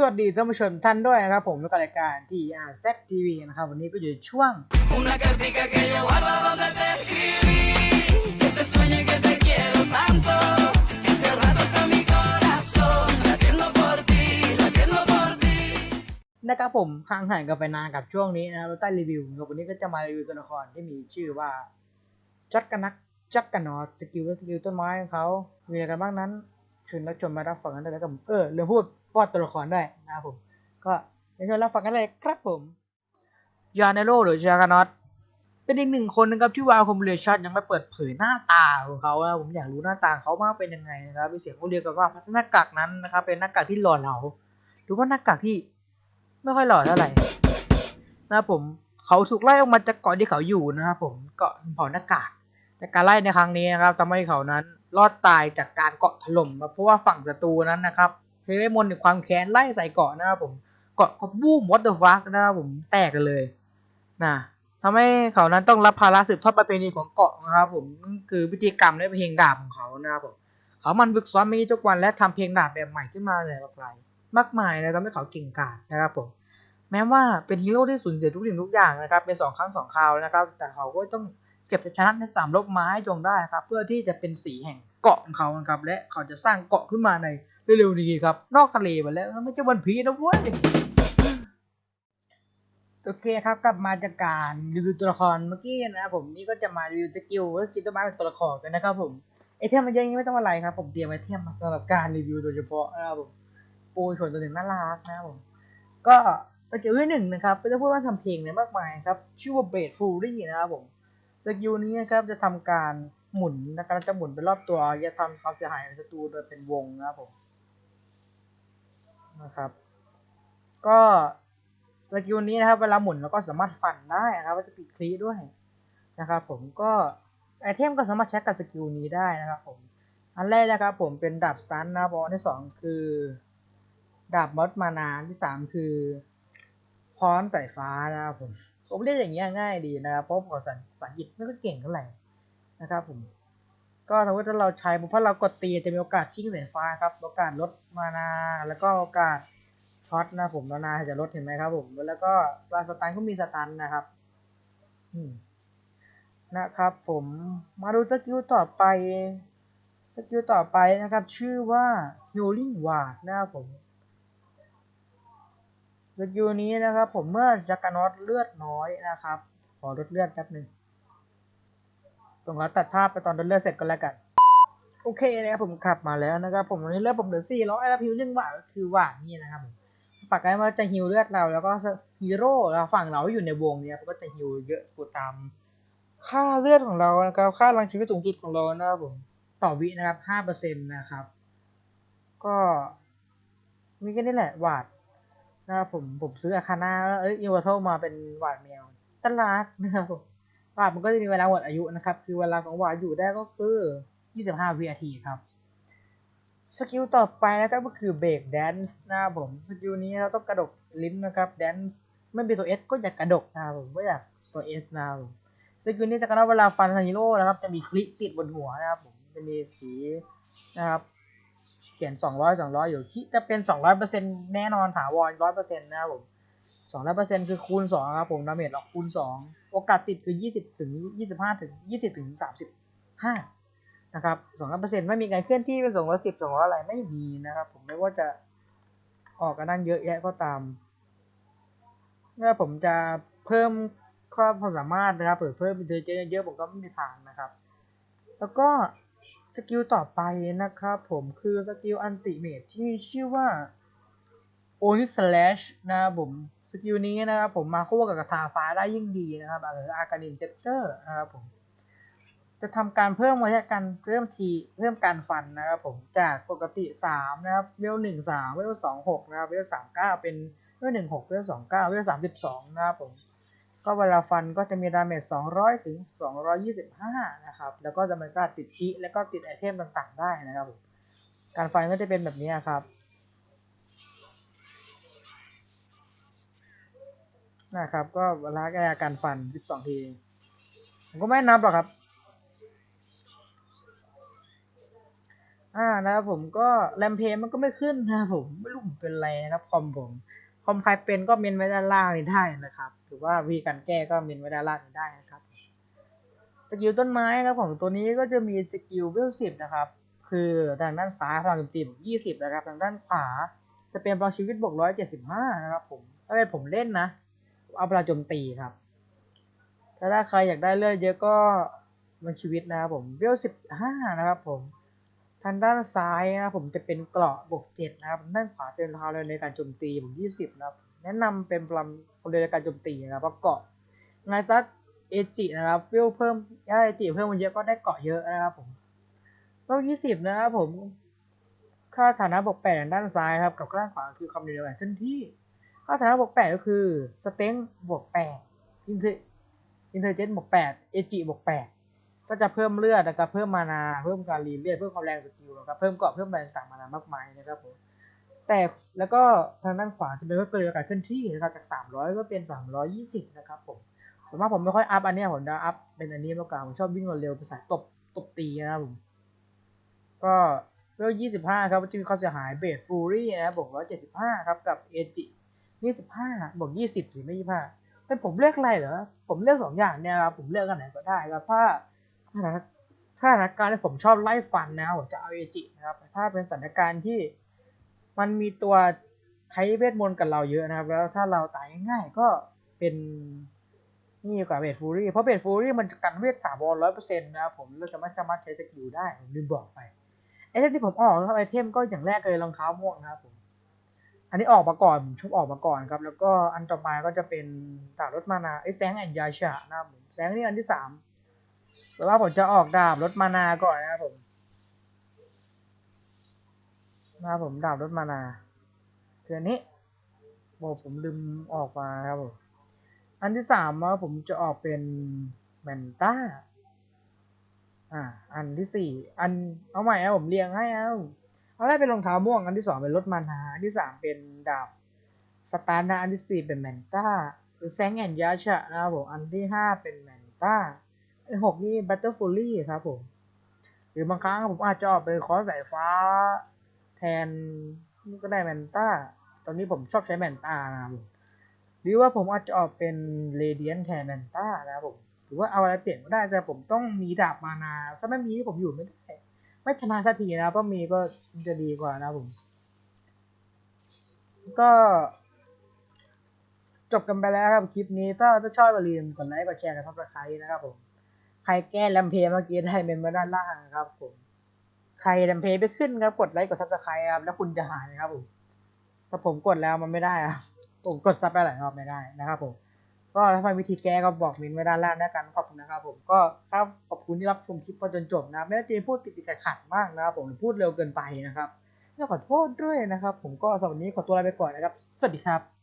สวัสดีท่านผู้ชมท่านด้วยนะครับผมในรายการที่อาร์แซทีวีนะครับ วันนี้ก็อยู่ในช่วง Una cartica que yo guardo donde te escribí Que te sueñe que te quiero tanto Que hace rato está mi corazón Latiendo por ti, latiendo por ti นะครับผมห่างหายกันไปนานกับช่วงนี้นะครับใต้รีวิววันนี้ก็จะมารีวิวตัวละครที่มีชื่อว่าจัดกันนักจัดกันนอสกิลและสกิลต้นไม้ของเขามีอะไรกันบ้างนั้นเชิญรับชมมารับฟังกันได้แล้วกับเออเรื่องพูดป อดตัวละครได้นะครับผม ก็เดี๋ยวเชิญรับฟังกันเลยครับผมยาเนโรหรือจากานอสเป็นอีกหนึ่งคนนะครับที่วาวคอมบิเนชันยังไม่เปิดเผยหน้าตาของเขานะผมอยากรู้หน้าตาเขามากเป็นยังไงนะครับมีเสียงเขาเรียกกันว่าพัฒนากากนั้นนะครับเป็นหน้ากากที่หล่อเหลาหรือว่าหน้ากากที่ไม่ค่อยหล่อเท่าไหร่นะครับผมเขาถูกไล่ออกมาจากเกาะที่เขาอยู่นะครับผมเกาะเผ่าหน้ากากแต่การไล่ในครั้งนี้นะครับทำให้เขานั้นรอดตายจากการเกาะถล่มมาเพราะว่าฝั่งศัตรูนั้นนะครับ เทเวมนต์ความแค้นไล่ใส่เกาะนะครับผมเกาะก็บูมวอเตอร์ฟักนะครับผมแตกกันเลยนะทำให้เขานั้นต้องรับภาระสืบทอดประเพณีของเกาะนะครับผมคือพิธีกรรมและเพลงดาบของเขานะครับผมเขามันฝึกซ้อมมีทุกวันและทำเพลงดาบแบบใหม่ขึ้นมาหลายหลายมากมายนะทำให้เขาเก่งกาจนะครับผมแม้ว่าเป็นฮีโร่ที่สูญเสียทุกสิ่งทุกอย่างนะครับเป็นสองครั้งสองคราวนะครับ แต่เขาก็ต้องเก็บชัยชนะในสามลบไม้จงได้ครับ เพื่อที่จะเป็นสีแห่งเกาะของเขานะครับและเขาจะสร้างเกาะขึ้นมาใน เร็วๆนี้ครับ นอกทะเลไปแล้ว ไม่ใช่วันพีนะเว้ยโอเคครับกลับมาจากการรีวิวตัวละครเมื่อกี้นะครับผมนี่ก็จะมารีวิวสกิลและสกิลต้นไม้เป็นตัวละครกันนะครับผมไอเทมมันเยอะย่างไม่ต้องอะไรครับ ผมเตรียมไอเทมมาสำหรับการรีวิวโดยเฉพาะนะครับผมปูชนตัวหนึ่งน่ารักนะครับผม ก็สกิลที่หนึ่งนะครับก็จะพูดว่าทำเพลงเนี่ยมากมายครับ ชื่อว่าเบสฟูรี่นะครับผมสกิลนี้นะครับจะทำการหมุนนะครับจะหมุนไปรอบตัวจะทำความเสียหายในศัตรูโดยเป็นวงนะครับผม นะครับ ก็สกิลนี้นะครับเวลาหมุนเราก็สามารถฟันได้นะครับว่าจะปิดคลีด้วยนะครับ ผมก็ไอเทมก็สามารถใช้กับสกิลนี้ได้นะครับ ผม อันแรกนะครับ ผมเป็นดาบสตันนะครับอันที่สองคือดาบมอสมานานที่สามคือพร้อนสายฟ้านะครับผมผมเรียกอย่างเงี้ยง่ายดีนะครับเพราะผมภาษาภาษาอังกฤษไม่ค่อยเก่งเท่าไหร่นะครับผม ก็ถ้าว่าถ้าเราใช้เพราะเรากดตีจะมีโอกาสชิ่งสายฟ้าครับ โอกาสลดมานาแล้วก็โอกาสช็อตนะผมมานาจะลดเห็นไหมครับผม แล้วก็ปลาสตันก็มีสตันนะครับนะครับ ผมมาดูสกิลต่อไปสกิลต่อไปนะครับ ชื่อว่า Healing Ward นะครับผมสกิลนี้นะครับ ผมเมื่อจักรนอตเลือดน้อยนะครับ ขอลดเลือดแป๊บหนึ่ง ตรงเราตัดภาพไปตอนลดเลือดเสร็จก็แล้วกัน โอเคนะครับผมขับมาแล้วนะครับผมวันนี้เลือดผมเหลือสี่ร้อยแล้วฮิวหนึ่งวาคือวานี่นะครับผมปากไว้ว่าจะฮิวเลือดเราแล้วก็ฮีโร่เราฝั่งเราอยู่ในวงเนี้ยก็จะฮิวเยอะกว่าตามค่าเลือดของเรานะครับค่าพลังชีวิตสูงสุดของเรานะครับผมต่อวินะครับห้าเปอร์เซ็นต์นะครับ ก็มีแค่นี้แหละวาดนะครับผมผมซื้ออาคาน่าเอ้ยอิวเทลมาเป็นวาดแมวตลาดนะครับผม วาดมันก็จะมีเวลาหมดอายุนะครับ คือเวลาของวาดอยู่ได้ก็คือยี่สิบห้าวินาทีครับ สกิลต่อไปนะครับก็คือเบรกแดนซ์นะครับผม สกิลนี้เราต้องกระดกลิ้นนะครับแดนซ์ไม่เป็นตัวเอสก็อยากกระดกนะครับผมไม่อยากตัวเอสนะครับผมสกิลนี้จากนั้นเวลาฟันฮีโร่นะครับ จะมีคลิปติดบนหัวนะครับผมจะมีสีนะครับเขียน 200 200 อยู่ที่จะเป็น 200%แน่นอนถาวร100%นะครับผม 200%คือคูณ2ครับผมดาเมจออกคูณ2โอกาสติดคือ20ถึง25ถึง20ถึง35นะครับ200%ไม่มีการเคลื่อนที่เป็น210 200อะไรไม่มีนะครับ ผมไม่ว่าจะออกกันนั่งเยอะแยะก็ตามเมื่อผมจะเพิ่มความสามารถนะครับเผื่อเพิ่มเป็นเยอะๆผมก็ไม่มีทางนะครับ แล้วก็สกิลต่อไปนะครับ ผมคือสกิลอันติเมทที่ชื่อว่า โอนิสแลชนะครับผมสกิลนี้นะครับผมมาคู่กับกระทาฟ้าได้ยิ่งดีนะครับหรืออาการินเจเตอร์นะครับผมจะทำการเพิ่มระยะการเพิ่มทีเพิ่มการฟันนะครับผมจากปกติ 3 นะครับเวลหนึ่งสามเวลสองหกนะครับเวลสามเก้าเป็นเวลหนึ่งหกเวลสองเก้าเวลสามสิบสองนะครับผมก็เวลาฟันก็จะมีดาเมจ200ถึง225นะครับแล้วก็จะมันก็ติดคีแล้วก็ติดไอเทมต่างๆ ได้นะครับผมการฟันก็จะเป็นแบบนี้ครับ นะครับ ก็เวลาการฟัน 12 ที ผมก็ไม่นับหรอกครับ อ่านะครับผมก็แรมเพจมันก็ไม่ขึ้นนะผมไม่รู้ผมเป็นไรนะครับคอมผมคอมใครเป็นก็เมนไว้ด้านล่างนี้ได้นะครับ หรือว่าวิธีการแก้ก็เมนไว้ด้านล่างนี้ได้นะครับสกิลต้นไม้ครับผมตัวนี้ก็จะมีสกิลเวลสิบนะครับ คือทางด้านซ้ายพลังโจมตีบวกยี่สิบนะครับ ทางด้านขวาจะเป็นพลังชีวิตบวกร้อยเจ็ดสิบห้านะครับผมถ้าเป็นผมเล่นนะ เอาพลังโจมตีครับ ถ้าใครอยากได้เลือดเยอะก็มันชีวิตนะครับผมเวลสิบห้านะครับผมทางด้านซ้ายนะครับผมจะเป็นเกราะบวกเจ็ดนะครับด้านขวาเป็นพลังเร็วในการโจมตีบวกยี่สิบนะครับ แนะนำเป็นพลังเร็วในการโจมตีนะครับเพราะเกราะไงซักเอจินะครับเวลเพิ่มถ้าเอจิเพิ่มมันเยอะก็ได้เกาะเยอะนะครับผมเวลยี่สิบนะครับผมค่าฐานะบวกแปดด้านซ้ายครับกับด้านขวาคือความเร็วการเคลื่นที่ ค่าฐานะบวกแปดก็คือสเต็งบวกแปดอินเทอินเทอร์เจนบวกแปดเอจิบวกแปดก็จะเพิ่มเลือดนะครับเพิ่มมานาเพิ่มการรีเลือดเพิ่มความแรงสกิลนะครับเพิ่มเกาะเพิ่มแรงต่างมานามากมายนะครับผมแต่แล้วก็ทางด้านขวาจะเป็นเพิ่มเร็วการเคลื่อนที่นะครับจากสามร้อยก็เป็นสามร้อยยี่สิบนะครับผมส่วนมากผมไม่ค่อยอัพอันนี้ผมจะอัพเป็นอันนี้มากกว่าผมชอบวิ่งเร็วๆไปสายตบตบตีนะครับผมก็เวลยี่สิบห้าครับจะมีความเสียหายเบสฟูรี่นะครับบวกร้อยเจ็ดสิบห้าครับกับเอจิ ยี่สิบห้าบวกยี่สิบสิไม่ยี่ห้าเป็นผมเลือกอะไรเหรอผมเลือกสองอย่างเนี่ยครับผมเลือกอันไหนก็ได้ครับถ้าถ้าสถานการณ์ที่ผมชอบไล่ฟันนะผมจะเอาเอจินะครับถ้าเป็นสถานการณ์ที่มันมีตัวใช้เวทมนต์กับเราเยอะนะครับ แล้วถ้าเราตายง่ายๆก็เป็นนี่กว่าเบสฟูรี่เพราะเบสฟูรี่มันจะกันเวทสาวอลร้อยเปอร์เซ็นต์นะครับผมเราจะไม่สามารถใช้สกิลได้ผมลืมบอกไปไอเทมที่ผมออกครับไอเทมก็อย่างแรกเลยรองเท้าม่วงนะครับผม อันนี้ออกมาก่อนผมชุบออกมาก่อนครับ แล้วก็อันต่อมาก็จะเป็นดาบรถมานาไอแสงแอนยาชะนะครับผมแสงนี่อันที่สามแต่ว่าผมจะออกดาบรถมานาก่อนนะครับผมนะครับผมดาบรถมานาคืออันนี้โบผมลืมออกมาครับผมอันที่สามว่าผมจะออกเป็นแมนต้าอ่า อันที่สี่อันเอาใหม่นะผมเรียงให้เอา อาแรกเป็นรองเท้าม่วง อันที่สองเป็นรถมานาอันที่สามเป็นดาบสตาร์นาอันที่สี่เป็นแมนต้าหรือแซงแอนยาชะนะครับผม อันที่ห้าเป็นแมนต้าอันที่หกนี่บัตเตอร์ฟูลี่ครับผม หรือบางครั้งผมอาจจะออกไปคอสสายฟ้า แทนก็ได้แมนต้า ตอนนี้ผมชอบใช้แมนต้านะครับผมหรือว่าผมอาจจะออกเป็นเรเดียนแทนแมนต้านะครับผม หรือว่าเอาอะไรเปลี่ยนก็ได้แต่ผมต้องมีดาบมานา ถ้าไม่มีผมอยู่ไม่ได้ ไม่ชนะสักทีนะเพราะมีก็จะดีกว่านะผม ก็จบกันไปแล้วครับคลิปนี้ถ้าถ้าชอบอย่าลืมกดไลค์กดแชร์กับทับสไครนะครับผม ใครแก้แรมเพย์เมื่อกี้ได้เมนมาด้านล่างนะครับ ผม ใครแรมเพย์ไม่ขึ้นครับกดไลค์กดทับสไครครับแล้วคุณจะหายนะครับผมถ้าผมกดแล้วมันไม่ได้ครับผมกดซับไปหลายรอบไม่ได้นะครับผม ก็ถ้าฟังวิธีแก้ก็บอกมินไว้ด้านล่างแล้วกันขอบคุณนะครับผมก็ครับขอบคุณที่รับชมคลิปมาจนจบนะไม่ว่าจะพูดติดติดขัดมากนะครับผมพูดเร็วเกินไปนะครับก็ขอโทษด้วยนะครับ ผมก็สำหรับวันนี้ขอตัวลาไปก่อนนะครับ สวัสดีครับ